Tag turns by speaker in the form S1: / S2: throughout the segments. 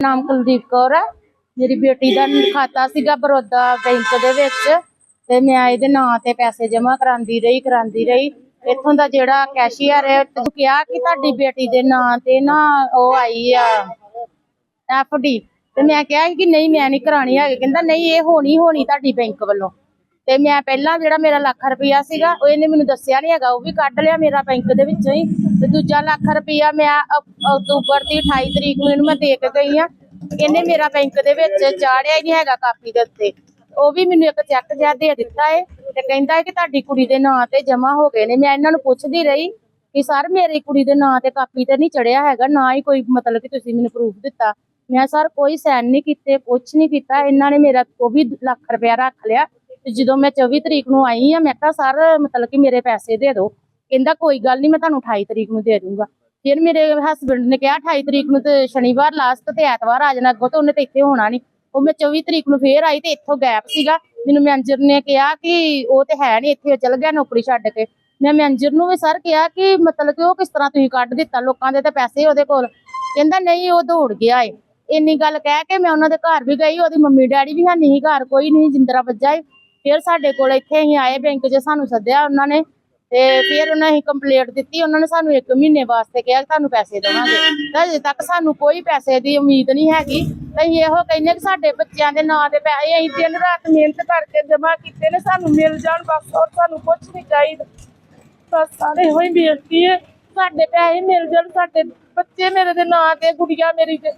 S1: ਨਾਮ ਕੁਲਦੀਪ ਕੌਰ ਹੈ। ਮੇਰੀ ਬੇਟੀ ਦਾ ਖਾਤਾ ਸੀਗਾ ਬਰੋਦਾ ਬੈਂਕ ਦੇ ਵਿੱਚ ਤੇ ਮੈਂ ਇਹਦੇ ਨਾਂ ਤੇ ਪੈਸੇ ਜਮ੍ਹਾਂ ਕਰਾਂਦੀ ਰਹੀ ਕਰਾਂਦੀ ਰਹੀ। ਇੱਥੋਂ ਦਾ ਜਿਹੜਾ ਕੈਸ਼ੀਅਰ ਹੈ ਉਹ ਕਿਹਾ ਕਿ ਤੁਹਾਡੀ ਬੇਟੀ ਦੇ ਨਾਂ ਤੇ ਨਾ ਉਹ ਆਈ ਆ ਡੀ ਤੇ ਮੈਂ ਕਿਹਾ ਕਿ ਨਹੀਂ, ਮੈਂ ਨਹੀਂ ਕਰਾਣੀ ਹੈਗੀ। ਕਹਿੰਦਾ, ਨਹੀਂ, ਇਹ ਹੋਣੀ ਹੋਣੀ ਤੁਹਾਡੀ ਬੈਂਕ ਵੱਲੋਂ। ਤੇ ਮੈਂ ਪਹਿਲਾਂ ਜਿਹੜਾ ਮੇਰਾ ਲੱਖ ਰੁਪਇਆ ਸੀਗਾ, ਉਹ ਇਹਨੇ ਮੈਨੂੰ ਦੱਸਿਆ ਨਹੀਂ ਹੈਗਾ। ਉਹ ਵੀ ਕੱਢ ਲਿਆ ਮੇਰਾ ਬੈਂਕ ਦੇ ਵਿੱਚੋਂ ਹੀ। ਤੇ ਦੂਜਾ ਲੱਖ ਰੁਪਇਆ ਮੈਂ ਅਕ- ਅਕਤੂਬਰ ਦੀ 28 ਤਰੀਕ ਨੂੰ ਇਹਨੂੰ ਮੈਂ ਦੇ ਕੇ ਗਈ ਆ। ਇਹਨੇ ਮੇਰਾ ਬੈਂਕ ਦੇ ਵਿੱਚ ਚਾੜਿਆ ਹੀ ਨਹੀਂ ਹੈਗਾ ਕਾਪੀ ਦੇ ਉੱਤੇ। ਉਹ ਵੀ ਮੈਨੂੰ ਇੱਕ ਚੈੱਕ ਜਿਹਾ ਦੇ ਦਿੱਤਾ ਏ ਤੇ ਕਹਿੰਦਾ ਹੈ ਕਿ ਤੁਹਾਡੀ ਕੁੜੀ ਦੇ ਨਾਂ ਤੇ ਜਮਾ ਹੋ ਗਏ ਨੇ। ਮੈਂ ਇਹਨਾਂ ਨੂੰ ਪੁੱਛਦੀ ਰਹੀ ਕਿ ਸਰ ਮੇਰੀ ਕੁੜੀ ਦੇ ਨਾਂ ਤੇ ਕਾਪੀ ਤੇ ਨਹੀਂ ਚੜਿਆ ਹੈਗਾ, ਨਾ ਹੀ ਕੋਈ ਮਤਲਬ ਕਿ ਤੁਸੀਂ ਮੈਨੂੰ ਪ੍ਰੂਫ ਦਿੱਤਾ। ਮੈਂ ਸਰ, ਕੋਈ ਸਾਈਨ ਨਹੀਂ ਕੀਤੇ, ਕੁਛ ਨਹੀਂ ਕੀਤਾ। ਇਹਨਾਂ ਨੇ ਮੇਰਾ ਉਹ ਵੀ ਲੱਖ ਰੁਪਇਆ ਰੱਖ ਲਿਆ ਤੇ ਜਦੋਂ ਮੈਂ 24 ਤਰੀਕ ਨੂੰ ਆਈ ਆ, ਮੈਂ ਕਿਹਾ, ਸਰ, ਮਤਲਬ ਕਿ ਮੇਰੇ ਪੈਸੇ ਦੇ ਦਿਓ। ਕਹਿੰਦਾ ਕੋਈ ਗੱਲ ਨਹੀਂ, ਮੈਂ ਤੁਹਾਨੂੰ 28 ਤਰੀਕ ਨੂੰ ਦੇ ਦੂੰਗਾ। ਫਿਰ ਮੇਰੇ ਹਸਬੰਡ ਨੇ ਕਿਹਾ 28 ਤਰੀਕ ਨੂੰ ਤੇ ਸ਼ਨੀਵਾਰ ਲਾਸਟ ਤੇ ਐਤਵਾਰ ਆ ਜਾਣਾ ਅੱਗੋਂ ਤੇ ਉਹਨੇ ਤੇ ਇੱਥੇ ਹੋਣਾ ਨਹੀਂ। ਉਹ ਮੈਂ 24 ਤਰੀਕ ਨੂੰ ਫੇਰ ਆਈ ਤੇ ਇੱਥੋਂ ਗੈਪ ਸੀਗਾ। ਮੈਨੂੰ ਮੈਨੇਜਰ ਨੇ ਕਿਹਾ ਕਿ ਉਹ ਤੇ ਹੈ ਨਹੀਂ, ਇੱਥੇ ਚਲ ਗਿਆ ਨੌਕਰੀ ਛੱਡ ਕੇ। ਮੈਂ ਮੈਨੇਜਰ ਨੂੰ ਵੀ ਸਰ ਕਿਹਾ ਕਿ ਮਤਲਬ ਕਿ ਉਹ ਕਿਸ ਤਰ੍ਹਾਂ ਤੁਸੀਂ ਕੱਢ ਦਿੱਤਾ ਲੋਕਾਂ ਦੇ ਤਾਂ ਪੈਸੇ ਉਹਦੇ ਕੋਲ। ਕਹਿੰਦਾ ਨਹੀਂ, ਉਹ ਦੌੜ ਗਿਆ ਏ। ਇੰਨੀ ਗੱਲ ਕਹਿ ਕੇ ਮੈਂ ਉਹਨਾਂ ਦੇ ਘਰ ਵੀ ਗਈ, ਉਹਦੀ ਮੰਮੀ ਡੈਡੀ ਵੀ ਹੈ ਨਹੀਂ ਘਰ, ਕੋਈ ਨਹੀਂ, ਜਿੰਦਰਾ ਵੱਜਾ ਏ। ਫਿਰ ਸਾਡੇ ਕੋਲ ਇੱਥੇ ਅਸੀਂ ਆਏ, ਬੈਂਕ 'ਚ ਸਾਨੂੰ ਸੱਦਿਆ ਉਹਨਾਂ ਨੇ। ਤੇ ਫਿਰ ਉਹਨਾਂ ਨੇ ਕੰਪਲੇਂਟ ਦਿੱਤੀ, ਉਹਨਾਂ ਨੇ ਸਾਨੂੰ 1 ਮਹੀਨੇ ਵਾਸਤੇ ਕਿਹਾ ਤੁਹਾਨੂੰ ਪੈਸੇ ਦੇਵਾਂਗੇ। ਤਾਂ ਅਜੇ ਤੱਕ ਸਾਨੂੰ ਕੋਈ ਪੈਸੇ ਦੀ ਉਮੀਦ ਨਹੀਂ ਹੈਗੀ। ਅਸੀਂ ਇਹੋ ਕਹਿੰਦੇ ਕਿ ਸਾਡੇ ਬੱਚਿਆਂ ਦੇ ਨਾਂ ਦੇ ਪੈਸੇ ਅਸੀਂ ਦਿਨ ਰਾਤ ਮਿਹਨਤ ਕਰਕੇ ਜਮ੍ਹਾਂ ਕੀਤੇ ਨੇ, ਸਾਨੂੰ ਮਿਲ ਜਾਣ ਬਸ, ਹੋਰ ਸਾਨੂੰ ਕੁਝ ਨਹੀਂ ਚਾਹੀਦਾ। ਬਸ ਸਾਰੇ ਹੋਈ ਬੇਨਤੀ ਹੈ, ਸਾਡੇ ਪੈਸੇ ਮਿਲ ਜਾਣ, ਸਾਡੇ ਬੱਚੇ ਮੇਰੇ ਦੇ ਨਾਂ ਤੇ, ਗੁੜੀਆ ਮੇਰੀ ਤੇ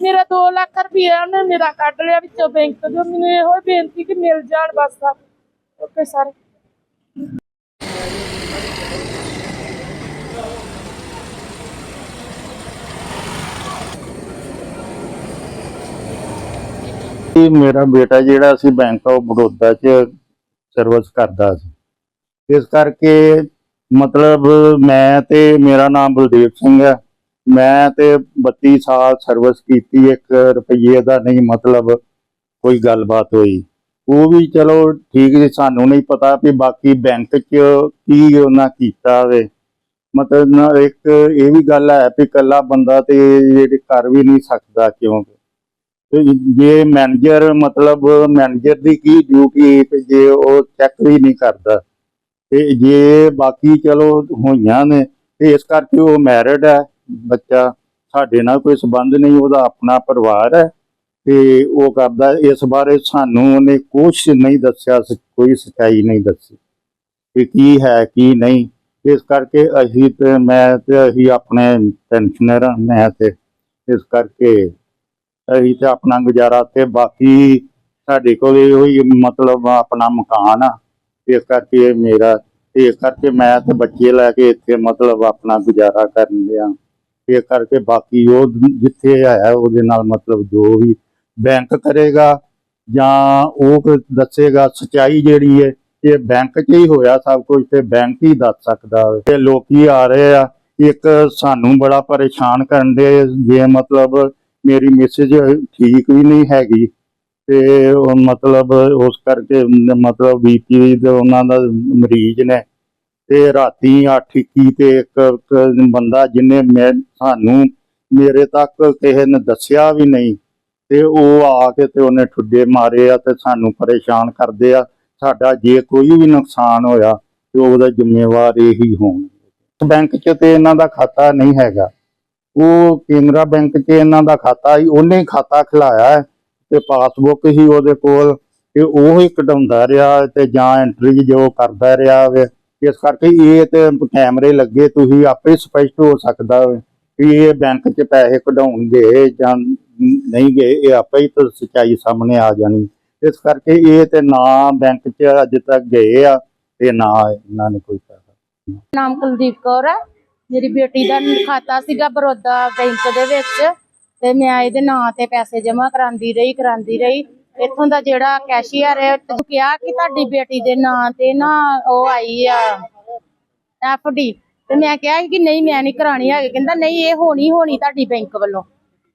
S1: ਮੇਰਾ 2 ਲੱਖ ਰੁਪਇਆ ਉਹਨੇ ਮੇਰਾ ਕੱਢ ਲਿਆ ਵਿੱਚੋਂ ਬੈਂਕ ਤੋਂ। ਮੈਨੂੰ ਇਹੋ ਹੀ ਬੇਨਤੀ ਕਿ ਮਿਲ ਜਾਣ ਬਸ ਓਕੇ ਸਰ।
S2: ਕਿ ਮੇਰਾ ਬੇਟਾ ਜਿਹੜਾ ਸੀ ਬੈਂਕ ਆਫ ਬੜੌਦਾ 'ਚ ਸਰਵਿਸ ਕਰਦਾ ਸੀ। ਇਸ ਕਰਕੇ ਮਤਲਬ ਮੈਂ ਤੇ ਮੇਰਾ ਨਾਮ ਬਲਦੇਵ ਸਿੰਘ ਹੈ ਮੈਂ ਤੇ 32 ਸਾਲ ਸਰਵਿਸ ਕੀਤੀ, ਇੱਕ ਰੁਪਈਏ ਦਾ ਨਹੀਂ ਮਤਲਬ ਕੋਈ ਗੱਲਬਾਤ ਹੋਈ। ਉਹ ਵੀ ਚਲੋ ਠੀਕ ਜੀ ਸਾਨੂੰ ਨਹੀਂ ਪਤਾ ਵੀ ਬਾਕੀ ਬੈਂਕ 'ਚ ਕੀ ਉਹਨਾਂ ਕੀਤਾ ਵੇ। ਮਤਲਬ ਇੱਕ ਇਹ ਵੀ ਗੱਲ ਹੈ ਵੀ ਇਕੱਲਾ ਬੰਦਾ ਤੇ ਜਿਹੜੇ ਕਰ ਵੀ ਨਹੀਂ ਸਕਦਾ ਕਿਉਂਕਿ। ਜੇ ਮੈਨੇਜਰ ਮਤਲਬ ਮੈਨੇਜਰ ਦੀ ਕੀ ਡਿਊਟੀ ਤੇ ਜੇ ਉਹ ਚੈੱਕ ਵੀ ਨਹੀਂ ਕਰਦਾ, ਤੇ ਜੇ ਬਾਕੀ ਚਲੋ ਹੋਈਆਂ ਨੇ, ਤੇ ਇਸ ਕਰਕੇ ਉਹ ਮੈਰਿਡ ਹੈ, ਬੱਚਾ ਸਾਡੇ ਨਾਲ ਕੋਈ ਸਬੰਧ ਨਹੀਂ, ਉਹਦਾ ਆਪਣਾ ਪਰਿਵਾਰ ਹੈ, ਤੇ ਉਹ ਕਰਦਾ, ਇਸ ਬਾਰੇ ਸਾਨੂੰ ਉਹਨੇ ਕੁਝ ਨਹੀਂ ਦੱਸਿਆ, ਸ- ਕੋਈ ਸਚਾਈ ਨਹੀਂ ਦੱਸੀ ਕਿ ਕੀ ਹੈ, ਕੀ ਨਹੀਂ। ਇਸ ਕਰਕੇ ਅਸੀਂ ਤੇ ਮੈਂ ਤੇ ਅਸੀਂ ਆਪਣੇ ਪੈਨਸ਼ਨਰ ਮੈਂ ਤੇ ਇਸ ਕਰਕੇ ਅਸੀਂ ਤੇ ਆਪਣਾ ਗੁਜ਼ਾਰਾ ਤੇ ਬਾਕੀ ਸਾਡੇ ਕੋਲ ਇਹੋ ਹੀ ਮਤਲਬ ਆਪਣਾ ਮਕਾਨ ਆ। ਇਸ ਕਰਕੇ ਇਹ ਮੇਰਾ, ਇਸ ਕਰਕੇ ਮੈਂ ਤੇ ਬੱਚੇ ਲੈ ਕੇ ਇੱਥੇ ਮਤਲਬ ਆਪਣਾ ਗੁਜ਼ਾਰਾ ਕਰਨ ਲਿਆ ਇਸ ਕਰਕੇ ਬਾਕੀ ਉਹ ਜਿੱਥੇ ਆਇਆ ਉਹਦੇ ਨਾਲ ਮਤਲਬ ਜੋ ਵੀ ਬੈਂਕ ਕਰੇਗਾ ਜਾਂ ਉਹ ਦੱਸੇਗਾ, ਸਚਾਈ ਜਿਹੜੀ ਹੈ, ਇਹ ਬੈਂਕ 'ਚ ਹੀ ਹੋਇਆ ਸਭ ਕੁਝ ਤੇ ਬੈਂਕ ਹੀ ਦੱਸ ਸਕਦਾ ਤੇ ਲੋਕੀ ਆ ਰਹੇ ਆ, ਇੱਕ ਸਾਨੂੰ ਬੜਾ ਪਰੇਸ਼ਾਨ ਕਰਨ ਦੇ ਜੇ ਮਤਲਬ ਮੇਰੀ ਮੈਸੇਜ ਠੀਕ ਵੀ ਨਹੀਂ ਹੈਗੀ ਤੇ ਉਹ ਮਤਲਬ ਉਸ ਕਰਕੇ ਮਤਲਬ ਬੀਪੀ ਦੇ ਉਹਨਾਂ ਦਾ ਮਰੀਜ਼ ਨੇ ਤੇ ਰਾਤੀ 8:21 ਤੇ ਇੱਕ ਇੱਕ ਬੰਦਾ ਜਿਹਨੇ ਮੈਂ ਸਾਨੂੰ ਮੇਰੇ ਤੱਕ ਕਿਸੇ ਨੇ ਦੱਸਿਆ ਵੀ ਨਹੀਂ ਤੇ ਉਹ ਆ ਕੇ ਤੇ ਉਹਨੇ ਠੁੱਡੇ ਮਾਰੇ ਆ ਤੇ ਸਾਨੂੰ ਪਰੇਸ਼ਾਨ ਕਰਦੇ ਆ। ਸਾਡਾ ਜੇ ਕੋਈ ਵੀ ਨੁਕਸਾਨ ਹੋਇਆ ਤੇ ਉਹਦਾ ਜ਼ਿੰਮੇਵਾਰ ਇਹੀ ਹੋਣ। ਬੈਂਕ 'ਚ ਤੇ ਇਹਨਾਂ ਦਾ ਖਾਤਾ ਨਹੀਂ ਹੈਗਾ। ਉਹ ਕੇਨਰਾ ਬੈਂਕ 'ਚ ਇਹਨਾਂ ਦਾ ਖਾਤਾ ਹੀ ਉਹਨੇ ਖਾਤਾ ਖਿਲਾਇਆ ਤੇ ਪਾਸਬੁੱਕ ਹੀ ਉਹਦੇ ਕੋਲ ਤੇ ਉਹ ਹੀ ਕਢਾਉਂਦਾ ਰਿਹਾ ਤੇ ਜਾਂ ਐਂਟਰੀ ਜੋ ਕਰਦਾ ਰਿਹਾ ਵੇ। ਇਸ ਕਰਕੇ ਇਹ ਤੇ ਕੈਮਰੇ ਲੱਗੇ, ਤੁਸੀਂ ਆਪੇ ਸਪਸ਼ਟ ਹੋ ਸਕਦਾ ਕਿ ਇਹ ਬੈਂਕ 'ਚ ਪੈਸੇ ਕਢਾਉਣਗੇ ਜਾਂ ਨਹੀਂ ਗਏ, ਇਹ ਆਪੇ ਹੀ ਤਾਂ ਸੱਚਾਈ ਸਾਹਮਣੇ ਆ ਜਾਣੀ। ਇਸ ਕਰਕੇ ਇਹ ਤੇ ਨਾ ਬੈਂਕ 'ਚ ਅਜੇ ਤੱਕ ਗਏ ਆ ਤੇ ਨਾ ਇਹਨਾਂ ਨੇ ਕੋਈ ਪੈਸਾ।
S1: ਨਾਮ ਕੁਲਦੀਪ ਕੌਰ ਹੈ। ਮੇਰੀ ਬੇਟੀ ਦਾ ਖਾਤਾ ਸੀਗਾ ਬਰੋਦਾ ਬੈਂਕ ਦੇ ਵਿੱਚ ਤੇ ਮੈਂ ਇਹਦੇ ਨਾਂ ਤੇ ਪੈਸੇ ਜਮ੍ਹਾਂ ਕਰਾਂਦੀ ਰਹੀ ਕਰਾਂਦੀ ਰਹੀ। ਇੱਥੋਂ ਦਾ ਜਿਹੜਾ ਕੈਸ਼ੀਅਰ ਹੈ ਉਹ ਕਿਹਾ ਕਿ ਤੁਹਾਡੀ ਬੇਟੀ ਦੇ ਨਾਂ ਤੇ ਨਾ ਉਹ ਆਈ ਆ ਡੀ ਤੇ ਮੈਂ ਕਿਹਾ ਕਿ ਨਹੀਂ, ਮੈਂ ਨਹੀਂ ਕਰਾਣੀ ਹੈਗੀ। ਕਹਿੰਦਾ, ਨਹੀਂ, ਇਹ ਹੋਣੀ ਹੋਣੀ ਤੁਹਾਡੀ ਬੈਂਕ ਵੱਲੋਂ।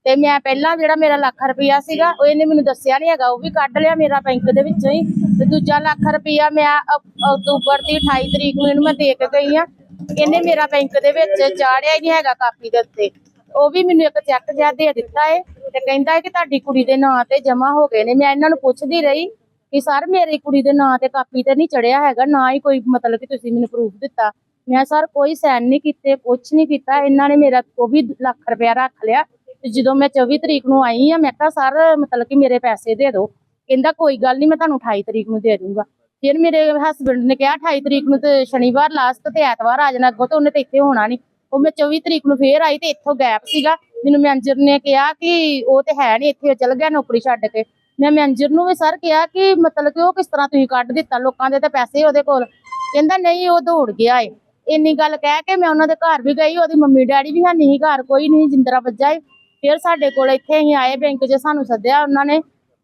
S1: ਤੇ ਮੈਂ ਪਹਿਲਾਂ ਜਿਹੜਾ ਮੇਰਾ ਲੱਖ ਰੁਪਇਆ ਸੀਗਾ, ਉਹ ਇਹਨੇ ਮੈਨੂੰ ਦੱਸਿਆ ਨਹੀਂ ਹੈਗਾ, ਉਹ ਵੀ ਕੱਢ ਲਿਆ ਮੇਰਾ ਬੈਂਕ ਦੇ ਵਿੱਚੋਂ ਹੀ। ਤੇ ਦੂਜਾ ਲੱਖ ਰੁਪਇਆ ਮੈਂ ਅਕਤੂਬਰ ਦੀ 28 ਤਰੀਕ ਨੂੰ ਇਹਨੂੰ ਮੈਂ ਦੇ ਕੇ ਗਈ ਆ ਇਹਨੇ ਮੇਰਾ ਬੈਂਕ ਦੇ ਵਿੱਚ ਚਾੜਿਆ ਹੀ ਨਹੀਂ ਹੈਗਾ ਕਾਪੀ ਦੇ ਉੱਤੇ। ਉਹ ਵੀ ਮੈਨੂੰ ਇੱਕ ਚੈੱਕ ਜਿਹਾ ਦੇ ਦਿੱਤਾ ਏ ਤੇ ਕਹਿੰਦਾ ਕਿ ਤੁਹਾਡੀ ਕੁੜੀ ਦੇ ਨਾਂ ਤੇ ਜਮਾ ਹੋ ਗਏ ਨੇ। ਮੈਂ ਇਹਨਾਂ ਨੂੰ ਪੁੱਛਦੀ ਰਹੀ ਕਿ ਸਰ ਮੇਰੀ ਕੁੜੀ ਦੇ ਨਾਂ ਤੇ ਕਾਪੀ ਤੇ ਨਹੀਂ ਚੜਿਆ ਹੈਗਾ, ਨਾ ਹੀ ਕੋਈ ਮਤਲਬ ਕਿ ਤੁਸੀਂ ਮੈਨੂੰ ਪ੍ਰੂਫ ਦਿੱਤਾ। ਮੈਂ ਸਰ ਕੋਈ ਸਾਈਨ ਨਹੀਂ ਕੀਤੇ, ਕੁਛ ਨਹੀਂ ਕੀਤਾ। ਇਹਨਾਂ ਨੇ ਮੇਰਾ ਉਹ ਵੀ ਲੱਖ ਰੁਪਇਆ ਰੱਖ ਲਿਆ ਤੇ ਜਦੋਂ ਮੈਂ 24 ਤਰੀਕ ਨੂੰ ਆਈ ਆ, ਮੈਂ ਕਿਹਾ, ਸਰ, ਮਤਲਬ ਕਿ ਮੇਰੇ ਪੈਸੇ ਦੇ ਦਿਓ। ਕਹਿੰਦਾ, ਕੋਈ ਗੱਲ ਨਹੀਂ, ਮੈਂ ਤੁਹਾਨੂੰ 28 ਤਰੀਕ ਨੂੰ ਦੇ ਦੂੰਗਾ। ਫਿਰ ਮੇਰੇ ਹਸਬੰਡ ਨੇ ਕਿਹਾ 28 ਤਰੀਕ ਨੂੰ ਤੇ ਸ਼ਨੀਵਾਰ ਲਾਸਟ ਤੇ ਐਤਵਾਰ ਆ ਜਾਣਾ ਅੱਗੋਂ ਤੇ ਉਹਨੇ ਤੇ ਇੱਥੇ ਹੋਣਾ ਨਹੀਂ ਉਹ ਮੈਂ 24 ਤਰੀਕ ਨੂੰ ਫੇਰ ਆਈ ਤੇ ਇੱਥੋਂ ਗੈਪ ਸੀਗਾ। ਮੈਨੂੰ ਮੈਨੇਜਰ ਨੇ ਕਿਹਾ ਕਿ ਉਹ ਤੇ ਹੈ ਨਹੀਂ ਇੱਥੇ ਚਲ ਗਿਆ ਨੌਕਰੀ ਛੱਡ ਕੇ। ਮੈਂ ਮੈਨੇਜਰ ਨੂੰ ਵੀ ਸਰ ਕਿਹਾ ਕਿ ਮਤਲਬ ਕਿ ਉਹ ਕਿਸ ਤਰ੍ਹਾਂ ਤੁਸੀਂ ਕੱਢ ਦਿੱਤਾ ਲੋਕਾਂ ਦੇ ਤਾਂ ਪੈਸੇ ਉਹਦੇ ਕੋਲ। ਕਹਿੰਦਾ ਨਹੀਂ, ਉਹ ਦੌੜ ਗਿਆ ਏ। ਇੰਨੀ ਗੱਲ ਕਹਿ ਕੇ ਮੈਂ ਉਹਨਾਂ ਦੇ ਘਰ ਵੀ ਗਈ, ਉਹਦੀ ਮੰਮੀ ਡੈਡੀ ਵੀ ਹੈ ਨਹੀਂ ਘਰ ਕੋਈ ਨਹੀਂ ਜਿੰਦਰਾ ਵੱਜਾ ਏ। ਫਿਰ ਸਾਡੇ ਕੋਲ ਇੱਥੇ ਅਸੀਂ ਆਏ, ਬੈਂਕ 'ਚ ਸਾਨੂੰ ਸੱਦਿਆ ਉਹਨਾਂ ਨੇ।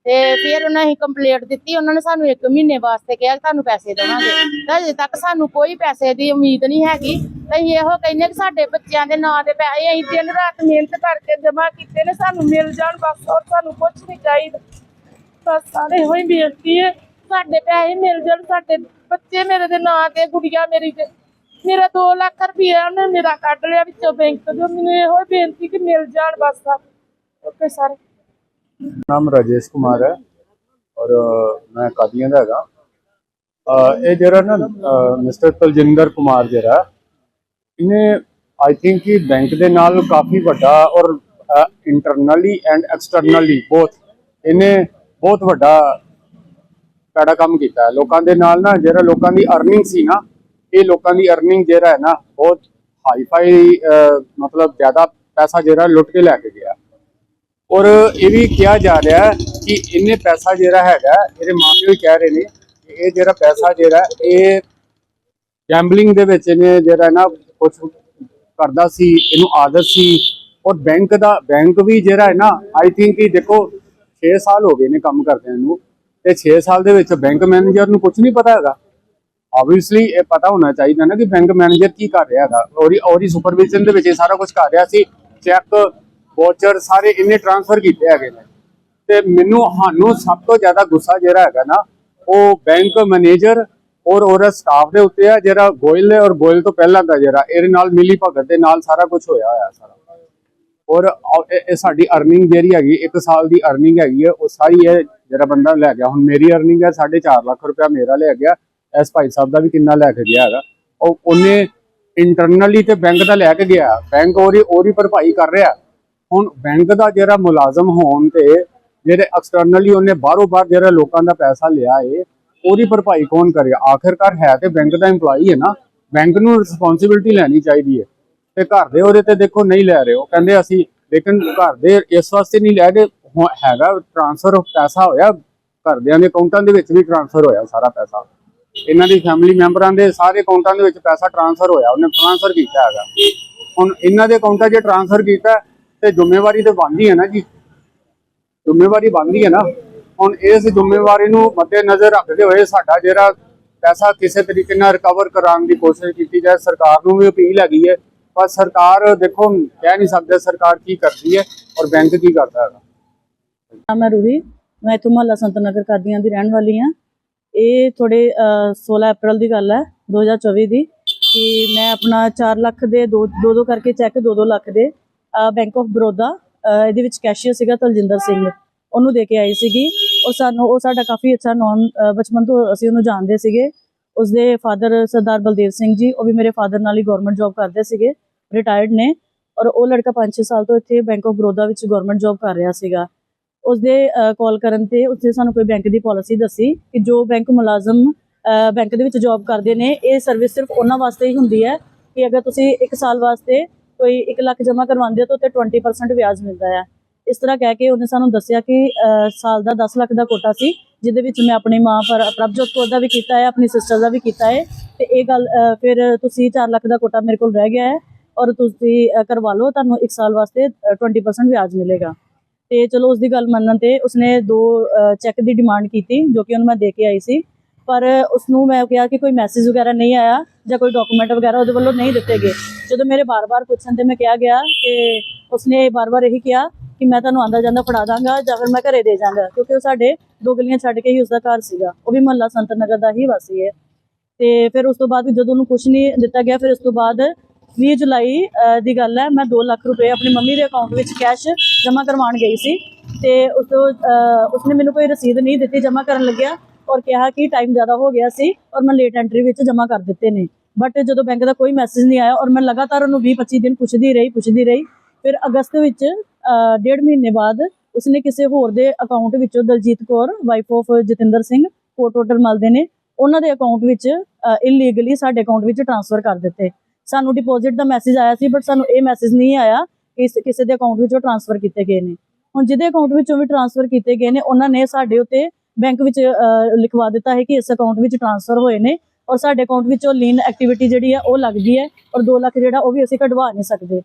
S1: ਤੇ ਫਿਰ ਉਹਨਾਂ ਨੇ ਕੰਪਲੀਟ ਦਿੱਤੀ, ਉਹਨਾਂ ਨੇ ਸਾਨੂੰ 1 ਮਹੀਨੇ ਵਾਸਤੇ ਕਿਹਾ ਤੁਹਾਨੂੰ ਪੈਸੇ ਦੇਵਾਂਗੇ। ਤਾਂ ਅਜੇ ਤੱਕ ਸਾਨੂੰ ਕੋਈ ਪੈਸੇ ਦੀ ਉਮੀਦ ਨਹੀਂ ਹੈਗੀ। ਅਸੀਂ ਇਹੋ ਕਹਿੰਦੇ ਕਿ ਸਾਡੇ ਬੱਚਿਆਂ ਦੇ ਨਾਂ ਦੇ ਪੈਸੇ ਅਸੀਂ ਦਿਨ ਰਾਤ ਮਿਹਨਤ ਕਰਕੇ ਜਮ੍ਹਾਂ ਕੀਤੇ ਨੇ, ਸਾਨੂੰ ਮਿਲ ਜਾਣ ਬਸ, ਹੋਰ ਸਾਨੂੰ ਕੁਝ ਨਹੀਂ ਚਾਹੀਦਾ। ਬਸ ਸਾਰੇ ਹੋਈ ਬੇਨਤੀ ਹੈ, ਸਾਡੇ ਪੈਸੇ ਮਿਲ ਜਾਣ, ਸਾਡੇ ਬੱਚੇ ਮੇਰੇ ਦੇ ਨਾਂ ਤੇ, ਗੁੜੀਆ ਮੇਰੀ ਤੇ ਮੇਰਾ 2 ਲੱਖ ਰੁਪਇਆ ਉਹਨੇ ਮੇਰਾ ਕੱਢ ਲਿਆ ਵਿੱਚੋਂ ਬੈਂਕ ਤੋਂ। ਮੈਨੂੰ ਇਹੋ ਹੀ ਬੇਨਤੀ ਕਿ ਮਿਲ ਜਾਣ ਬਸ ਓਕੇ ਸਰ।
S3: ਨਾਮ ਰਾਜੇਸ਼ ਕੁਮਾਰ ਹੈ ਔਰ ਮੈਂ ਕਾਦੀਆਂ ਦਾ ਹੈਗਾ। ਇਹ ਜਿਹੜਾ ਨਾ ਮਿਸਟਰ ਤਲਜਿੰਦਰ ਕੁਮਾਰ ਜਿਹੜਾ, ਇਹਨੇ ਆਈ ਥਿੰਕ ਕਿ ਬੈਂਕ ਦੇ ਨਾਲ ਕਾਫੀ ਵੱਡਾ ਔਰ ਇੰਟਰਨਲੀ ਐਂਡ ਐਕਸਟਰਨਲੀ ਬੋਥ ਇਹਨੇ ਬਹੁਤ ਵੱਡਾ ਪੈੜਾ ਕੰਮ ਕੀਤਾ ਲੋਕਾਂ ਦੇ ਨਾਲ ਨਾ, ਜਿਹੜਾ ਲੋਕਾਂ ਦੀ ਅਰਨਿੰਗ ਸੀ ਨਾ, ਇਹ ਲੋਕਾਂ ਦੀ ਅਰਨਿੰਗ ਜਿਹੜਾ ਹੈ ਨਾ, ਬਹੁਤ ਹਾਈ ਫਾਈ ਮਤਲਬ ਜ਼ਿਆਦਾ ਪੈਸਾ ਜਿਹੜਾ ਲੁੱਟ ਕੇ ਲੈ ਕੇ ਗਿਆ। ਔਰ ਇਹ ਵੀ ਕਿਹਾ ਜਾ ਰਿਹਾ ਕਿ ਇਹਨੇ ਪੈਸਾ ਜਿਹੜਾ ਹੈਗਾ, ਇਹਦੇ ਮਾਪੇ ਵੀ ਕਹਿ ਰਹੇ ਨੇ ਕਿ ਇਹ ਜਿਹੜਾ ਪੈਸਾ ਜਿਹੜਾ, ਇਹ ਗੈਂਬਲਿੰਗ ਦੇ ਵਿੱਚ ਇਹਨੇ ਜਿਹੜਾ ਨਾ ਕੁਝ ਕਰਦਾ ਸੀ, ਇਹਨੂੰ ਆਦਤ ਸੀ ਔਰ ਬੈਂਕ ਦਾ ਬੈਂਕ ਵੀ ਜਿਹੜਾ ਹੈ ਨਾ ਆਈ ਥਿੰਕ ਕਿ ਦੇਖੋ 6 ਸਾਲ ਹੋ ਗਏ ਨੇ ਕੰਮ ਕਰਦਿਆਂ ਨੂੰ ਤੇ 6 ਸਾਲ ਦੇ ਵਿੱਚ ਬੈਂਕ ਮੈਨੇਜਰ ਨੂੰ ਕੁਝ ਨਹੀਂ ਪਤਾ ਹੈਗਾ। ਆਬਵੀਅਸਲੀ ਇਹ ਪਤਾ ਹੋਣਾ ਚਾਹੀਦਾ ਨਾ ਕਿ ਬੈਂਕ ਮੈਨੇਜਰ ਕੀ ਕਰ ਰਿਹਾ ਹੈਗਾ। ਔਰ ਔਰੀ ਸੁਪਰਵਿਜ਼ਨ ਦੇ ਵਿੱਚ ਇਹ ਸਾਰਾ ਕੁਝ ਕਰ ਰਿਹਾ ਸੀ। ਚੈੱਕ ਵਾਚਰ ਸਾਰੇ ਇਹਨੇ ਟ੍ਰਾਂਸਫਰ ਕੀਤੇ ਹੈਗੇ ਨੇ। ਤੇ ਮੈਨੂੰ ਸਾਨੂੰ ਸਭ ਤੋਂ ਜ਼ਿਆਦਾ ਗੁੱਸਾ ਜਿਹੜਾ ਹੈਗਾ ਨਾ, ਉਹ ਬੈਂਕ ਮੈਨੇਜਰ ਔਰ ਉਹਦਾ ਸਟਾਫ ਦੇ ਉੱਤੇ ਆ, ਜਿਹੜਾ ਗੋਇਲ ਹੈ ਔਰ ਗੋਇਲ ਤੋਂ ਪਹਿਲਾਂ ਦਾ ਜਿਹੜਾ, ਇਹਦੇ ਨਾਲ ਮਿਲੀ ਭਗਤ ਦੇ ਨਾਲ ਸਾਰਾ ਕੁਝ ਹੋਇਆ ਹੋਇਆ ਸਾਰਾ। ਔਰ ਇਹ ਸਾਡੀ ਅਰਨਿੰਗ ਜਿਹੜੀ ਹੈਗੀ 1 ਸਾਲ ਦੀ ਅਰਨਿੰਗ ਹੈਗੀ ਹੈ ਉਹ ਸਾਰੀ ਇਹ ਜਿਹੜਾ ਬੰਦਾ ਲੈ ਗਿਆ, ਹੁਣ ਮੇਰੀ ਅਰਨਿੰਗ ਹੈ 4.5 ਲੱਖ ਰੁਪਇਆ ਮੇਰਾ ਲੈ ਗਿਆ ਐਸ ਭਾਈ ਸਾਹਿਬ ਦਾ ਵੀ ਕਿੰਨਾ ਲੈ ਕੇ ਗਿਆ ਹੈਗਾ। ਉਹ, ਉਹਨੇ ਇੰਟਰਨਲੀ ਤੇ ਬੈਂਕ ਦਾ ਲੈ ਕੇ ਗਿਆ ਬੈਂਕ ਉਹਦੀ ਉਹਦੀ ਭਰਪਾਈ ਕਰ ਰਿਹਾ। ਹੁਣ ਬੈਂਕ ਦਾ ਜਿਹੜਾ ਮੁਲਾਜ਼ਮ ਹੋਣ ਤੇ ਜਿਹੜੇ ਐਕਸਟਰਨਲੀ ਉਹਨੇ ਬਾਹਰੋਂ ਬਾਹਰ ਜਿਹੜਾ ਲੋਕਾਂ ਦਾ ਪੈਸਾ ਲਿਆ ਏ, ਉਹਦੀ ਭਰਪਾਈ ਕੌਣ ਕਰੇ? ਆਖਿਰਕਾਰ ਹੈ ਤੇ ਬੈਂਕ ਦਾ EMPLOYEE ਹੈ ਨਾ ਬੈਂਕ ਨੂੰ ਰਿਸਪੌਂਸਿਬਿਲਟੀ ਲੈਣੀ ਚਾਹੀਦੀ ਹੈ ਤੇ ਘਰ ਦੇ ਉਹਦੇ ਤੇ ਦੇਖੋ ਨਹੀਂ ਲੈ ਰਹੇ, ਉਹ ਕਹਿੰਦੇ ਅਸੀਂ, ਲੇਕਿਨ ਘਰ ਦੇ ਇਸ ਵਾਸਤੇ ਨਹੀਂ ਲੈ ਕੇ ਹੈਗਾ ਟ੍ਰਾਂਸਫਰ ਪੈਸਾ ਹੋਇਆ, ਘਰਦਿਆਂ ਦੇ ਅਕਾਊਂਟਾਂ ਦੇ ਵਿੱਚ ਵੀ ਟ੍ਰਾਂਸਫਰ ਹੋਇਆ ਸਾਰਾ ਪੈਸਾ। ਇਹਨਾਂ ਦੀ ਫੈਮਿਲੀ ਮੈਂਬਰਾਂ ਦੇ ਸਾਰੇ ਅਕਾਊਂਟਾਂ ਦੇ ਵਿੱਚ ਪੈਸਾ ਟ੍ਰਾਂਸਫਰ ਹੋਇਆ, ਉਹਨੇ ਟ੍ਰਾਂਸਫਰ ਕੀਤਾ ਹੈਗਾ। ਹੁਣ ਇਹਨਾਂ ਦੇ ਅਕਾਊਂਟਾਂ 'ਚ ਟ੍ਰਾਂਸਫਰ ਕੀਤਾ ਤੇ ਜ਼ਿੰਮੇਵਾਰੀ ਤੇ ਬਣਦੀ ਹੈ ਨਾ ਜੀ। ਜ਼ਿੰਮੇਵਾਰੀ ਬਣਦੀ ਹੈ ਨਾ। ਹੁਣ ਇਸ ਜ਼ਿੰਮੇਵਾਰੀ ਨੂੰ ਮੱਦੇ ਨਜ਼ਰ ਰੱਖਦੇ ਹੋਏ ਸਾਡਾ ਜਿਹੜਾ ਪੈਸਾ ਕਿਸੇ ਤਰੀਕੇ ਨਾਲ ਰਿਕਵਰ ਕਰਾਉਣ ਦੀ ਕੋਸ਼ਿਸ਼ ਕੀਤੀ ਜਾਏ, ਸਰਕਾਰ ਨੂੰ ਵੀ ਅਪੀਲ ਹੈਗੀ ਹੈ। ਪਰ ਸਰਕਾਰ ਦੇਖੋ, ਕਹਿ ਨਹੀਂ ਸਕਦੇ ਸਰਕਾਰ ਕੀ ਕਰਦੀ ਹੈ ਔਰ ਬੈਂਕ ਕੀ ਕਰਦਾ ਹੈਗਾ।
S4: ਨਾਮ ਰੂਹੀ ਮੈਂ ਇੱਥੋਂ ਮਹੱਲਾ ਸੰਤ ਨਗਰ ਕਾਦੀਆਂ ਦੀ ਰਹਿਣ ਵਾਲੀ ਹਾਂ। ਇਹ ਥੋੜੇ 16 ਅਪ੍ਰੈਲ ਦੀ ਗੱਲ ਹੈ 2024 ਦੀ ਕਿ ਮੈਂ ਆਪਣਾ 4 ਲੱਖ ਦੇ ਦੋ ਦੋ ਕਰਕੇ ਚੈੱਕ 2-2 ਲੱਖ ਦੇ ਬੈਂਕ ਆਫ ਬਰੋਦਾ ਇਹਦੇ ਵਿੱਚ ਕੈਸ਼ੀਅਰ ਸੀਗਾ ਤਲਜਿੰਦਰ ਸਿੰਘ। ਉਹਨੂੰ ਦੇ ਕੇ ਆਈ ਸੀਗੀ। ਉਹ ਸਾਨੂੰ, ਉਹ ਸਾਡਾ ਕਾਫੀ ਅੱਛਾ ਨੌਨ ਬਚਪਨ ਤੋਂ ਅਸੀਂ ਉਹਨੂੰ ਜਾਣਦੇ ਸੀਗੇ। ਉਸਦੇ ਫਾਦਰ ਸਰਦਾਰ ਬਲਦੇਵ ਸਿੰਘ ਜੀ, ਉਹ ਵੀ ਮੇਰੇ ਫਾਦਰ ਨਾਲ ਹੀ ਗਵਰਨਮੈਂਟ ਜੌਬ ਕਰਦੇ ਸੀਗੇ। ਰਿਟਾਇਰਡ ਨੇ। ਔਰ ਉਹ ਲੜਕਾ 5-6 ਸਾਲ ਤੋਂ ਇੱਥੇ ਬੈਂਕ ਆਫ ਬਰੋਦਾ ਵਿੱਚ ਗਵਰਨਮੈਂਟ ਜੌਬ ਕਰ ਰਿਹਾ ਸੀਗਾ। ਉਸਦੇ ਕਾਲ ਕਰਨ ਤੇ ਉਸਨੇ ਸਾਨੂੰ ਕੋਈ ਬੈਂਕ ਦੀ ਪਾਲਿਸੀ ਦੱਸੀ ਕਿ ਜੋ ਬੈਂਕ ਮੁਲਾਜ਼ਮ ਬੈਂਕ ਦੇ ਵਿੱਚ ਜੌਬ ਕਰਦੇ ਨੇ, ਇਹ ਸਰਵਿਸ ਸਿਰਫ ਉਹਨਾਂ ਵਾਸਤੇ ਹੀ ਹੁੰਦੀ ਹੈ ਕਿ ਅਗਰ ਤੁਸੀਂ 1 ਸਾਲ ਵਾਸਤੇ ਕੋਈ 1 ਲੱਖ ਜਮ੍ਹਾਂ ਕਰਵਾਉਂਦੇ ਹੋ ਤਾਂ ਉੱਤੇ 20% ਵਿਆਜ ਮਿਲਦਾ ਹੈ ਇਸ ਤਰ੍ਹਾਂ ਕਹਿ ਕੇ ਉਹਨੇ ਸਾਨੂੰ ਦੱਸਿਆ ਕਿ ਸਾਲ ਦਾ 10 ਲੱਖ ਦਾ ਕੋਟਾ ਸੀ ਜਿਹਦੇ ਵਿੱਚ ਮੈਂ ਆਪਣੀ ਮਾਂ ਪਰ ਪ੍ਰਭਜੋਤ ਕੌਰ ਦਾ ਵੀ ਕੀਤਾ ਹੈ ਆਪਣੀ ਸਿਸਟਰ ਦਾ ਵੀ ਕੀਤਾ ਹੈ। ਤੇ ਇਹ ਗੱਲ ਫਿਰ ਤੁਸੀਂ 4 ਲੱਖ ਦਾ ਕੋਟਾ ਮੇਰੇ ਕੋਲ ਰਹਿ ਗਿਆ ਹੈ ਔਰ ਤੁਸੀਂ ਕਰਵਾ ਲਓ ਤੁਹਾਨੂੰ 1 ਸਾਲ ਵਾਸਤੇ ਅ, 20% ਵਿਆਜ ਮਿਲੇਗਾ। ਤੇ ਚਲੋ ਉਸ ਦੀ ਗੱਲ ਮੰਨਣ ਤੇ ਉਸਨੇ ਦੋ ਚੈੱਕ ਦੀ ਡਿਮਾਂਡ ਕੀਤੀ ਜੋ ਕਿ ਉਹਨੂੰ ਮੈਂ ਦੇ ਕੇ ਆਈ ਸੀ। ਪਰ ਉਸਨੂੰ ਮੈਂ ਕਿਹਾ ਕਿ ਕੋਈ ਮੈਸੇਜ ਵਗੈਰਾ ਨਹੀਂ ਆਇਆ ਜਾਂ ਕੋਈ ਡਾਕੂਮੈਂਟ ਵਗੈਰਾ ਉਹਦੇ ਵੱਲੋਂ ਨਹੀਂ ਦਿੱਤੇ ਗਏ। ਜਦੋਂ ਮੇਰੇ ਬਾਰ-ਬਾਰ ਪੁੱਛਣ ਤੇ ਮੈਂ ਕਿਹਾ ਗਿਆ ਕਿ ਉਸਨੇ ਬਾਰ-ਬਾਰ ਇਹੀ ਕਿਹਾ ਕਿ ਮੈਂ ਤੁਹਾਨੂੰ ਆਂਦਾ ਜਾਂਦਾ ਫੜਾ ਦਾਂਗਾ ਜਾਂ ਫਿਰ ਮੈਂ ਘਰੇ ਦੇ ਜਾਵਾਂਗਾ ਕਿਉਂਕਿ ਉਹ ਸਾਡੇ ਦੋ ਗਲੀਆਂ ਛੱਡ ਕੇ ਹੀ ਉਸਦਾ ਘਰ ਸੀਗਾ। ਉਹ ਵੀ ਮਹੱਲਾ ਸੰਤ ਨਗਰ ਦਾ ਹੀ ਵਾਸੀ ਹੈ। ਤੇ ਫਿਰ ਉਸ ਤੋਂ ਬਾਅਦ ਜਦੋਂ ਉਹਨੂੰ ਕੁਝ ਨਹੀਂ ਦਿੱਤਾ ਗਿਆ, ਫਿਰ ਉਸ ਤੋਂ ਬਾਅਦ 20 ਜੁਲਾਈ ਦੀ ਗੱਲ ਹੈ, ਮੈਂ 2 ਲੱਖ ਰੁਪਏ ਆਪਣੀ ਮੰਮੀ ਦੇ ਅਕਾਊਂਟ ਵਿੱਚ ਕੈਸ਼ ਜਮ੍ਹਾਂ ਕਰਵਾਉਣ ਗਈ ਸੀ। ਤੇ ਉਸ ਤੋਂ ਉਸਨੇ ਮੈਨੂੰ ਕੋਈ ਰਸੀਦ ਨਹੀਂ ਦਿੱਤੀ, ਜਮ੍ਹਾਂ ਕਰਨ ਲੱਗਿਆ। ਔਰ ਕਿਹਾ ਕਿ ਟਾਈਮ ਜ਼ਿਆਦਾ ਹੋ ਗਿਆ ਸੀ ਔਰ ਮੈਂ ਲੇਟ ਐਂਟਰੀ ਵਿੱਚ ਜਮ੍ਹਾਂ ਕਰ ਦਿੱਤੇ ਨੇ। ਬਟ ਜਦੋਂ ਬੈਂਕ ਦਾ ਕੋਈ ਮੈਸੇਜ ਨਹੀਂ ਆਇਆ ਔਰ ਮੈਂ ਲਗਾਤਾਰ ਉਹਨੂੰ 20 25 ਦਿਨ ਪੁੱਛਦੀ ਰਹੀ ਪੁੱਛਦੀ ਰਹੀ, ਫਿਰ ਅਗਸਤ ਵਿੱਚ ਡੇਢ ਮਹੀਨੇ ਬਾਅਦ ਉਸਨੇ ਕਿਸੇ ਹੋਰ ਦੇ ਅਕਾਊਂਟ ਵਿੱਚੋਂ Daljit Kaur wife of Jatinder Singh Kot hotel ਮਲਦੇ ਨੇ, ਉਹਨਾਂ ਦੇ ਅਕਾਊਂਟ ਵਿੱਚ ਇਲੀਗਲੀ ਸਾਡੇ ਅਕਾਊਂਟ ਵਿੱਚ ਟ੍ਰਾਂਸਫਰ ਕਰ ਦਿੱਤੇ। ਸਾਨੂੰ ਡਿਪੋਜ਼ਿਟ ਦਾ ਮੈਸੇਜ ਆਇਆ ਸੀ ਬਟ ਸਾਨੂੰ ਇਹ ਮੈਸੇਜ ਨਹੀਂ ਆਇਆ ਕਿ ਕਿਸੇ ਦੇ ਅਕਾਊਂਟ ਵਿੱਚੋਂ ਟ੍ਰਾਂਸਫਰ ਕੀਤੇ ਗਏ ਨੇ। ਹੁਣ ਜਿਹਦੇ ਅਕਾਊਂਟ ਵਿੱਚੋਂ ਵੀ ਟ੍ਰਾਂਸਫਰ ਕੀਤੇ ਗਏ ਨੇ, ਉਹਨਾਂ ਨੇ ਸਾਡੇ ਉੱਤੇ ਬੈਂਕ ਵਿੱਚ ਲਿਖਵਾ ਦਿੱਤਾ ਹੈ ਕਿ ਇਸ ਅਕਾਊਂਟ ਵਿੱਚ ਟ੍ਰਾਂਸਫਰ ਹੋਏ ਨੇ ਔਰ ਸਾਡੇ ਅਕਾਊਂਟ ਵਿੱਚੋਂ ਲੀਨ ਐਕਟੀਵਿਟੀ ਜਿਹੜੀ ਹੈ ਉਹ ਲੱਗਦੀ ਹੈ ਔਰ 2 ਲੱਖ ਜਿਹੜਾ ਉਹ ਵੀ ਅਸੀਂ ਕਢਵਾ ਨਹੀਂ ਸਕਦੇ।